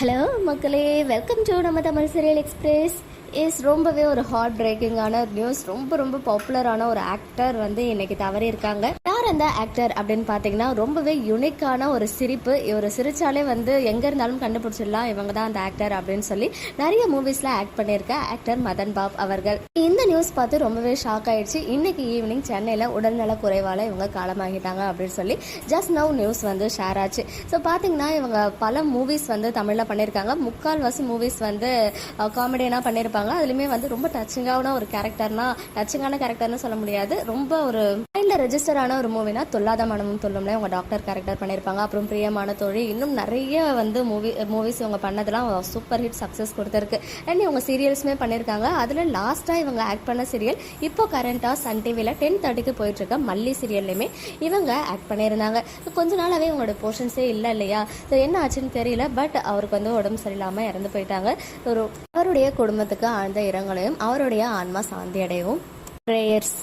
Hello மக்களே. Welcome to நம்ம Tamil serial express is ரொம்பவே ஒரு ஹார்ட் பிரேக்கிங்கான நியூஸ் ரொம்ப ரொம்ப பாப்புலரான ஒரு ஆக்டர் வந்து இன்னைக்கு தவறி இருக்காங்க. யார் அந்த ஆக்டர் அப்படின்னு பார்த்தீங்கன்னா ரொம்பவே யுனிக்கான ஒரு சிரிப்பு. இவர் சிரிச்சாலே வந்து எங்கே இருந்தாலும் கண்டுபிடிச்சிடலாம். இவங்க தான் அந்த ஆக்டர் அப்படின்னு சொல்லி நிறைய மூவிஸில் ஆக்ட் பண்ணியிருக்க ஆக்டர் மதன் பாப் அவர்கள். இந்த நியூஸ் பார்த்து ரொம்பவே ஷாக் ஆயிடுச்சு. இன்னைக்கு ஈவினிங் சென்னையில் உடல்நல குறைவால இவங்க காலமாகிட்டாங்க அப்படின்னு சொல்லி ஜஸ்ட் நவ் நியூஸ் வந்து ஷேர் ஆச்சு. ஸோ பார்த்தீங்கன்னா இவங்க பல மூவிஸ் வந்து தமிழில் பண்ணியிருக்காங்க முக்கால்வாசி மூவிஸ் வந்து காமெடியனாக பண்ணியிருப்பாங்க அதுலேயுமே வந்து ரொம்ப டச்சிங்கான ஒரு கேரக்டர்னா டச்சிங்கான கேரக்டர்னு சொல்ல முடியாது. ரொம்ப ஒரு இல்லை ரெஜிஸ்டர் ஆன ஒரு மூவினா தொல்லாத மனமும் தொல்லும்ல இவங்க டாக்டர் கேரக்டர் பண்ணியிருப்பாங்க அப்புறம் பிரியமான தோழி இன்னும் நிறைய வந்து மூவி மூவிஸ் இவங்க பண்ணதெல்லாம் சூப்பர் ஹிட் சக்ஸஸ் கொடுத்துருக்கு. அண்ட் இவங்க சீரியல்ஸுமே பண்ணியிருக்காங்க அதில் லாஸ்ட்டாக இவங்க ஆக்ட் பண்ண சீரியல் இப்போ கரண்ட்டாக சன் டிவியில் டென் தேர்ட்டிக்கு போயிட்டுருக்க மல்லி சீரியல்லையுமே இவங்க ஆக்ட் பண்ணியிருந்தாங்க. கொஞ்ச நாளாகவே இவங்களோட போர்ஷன்ஸே இல்லை இல்லையா? ஸோ என்ன ஆச்சுன்னு தெரியல பட் அவருக்கு வந்து உடம்பு சரியில்லாமல் இறந்து போயிட்டாங்க. ஒரு அவருடைய குடும்பத்துக்கு ஆழ்ந்த இரங்கலையும் அவருடைய ஆன்மா சாந்தி அடையவும் ப்ரேயர்ஸ்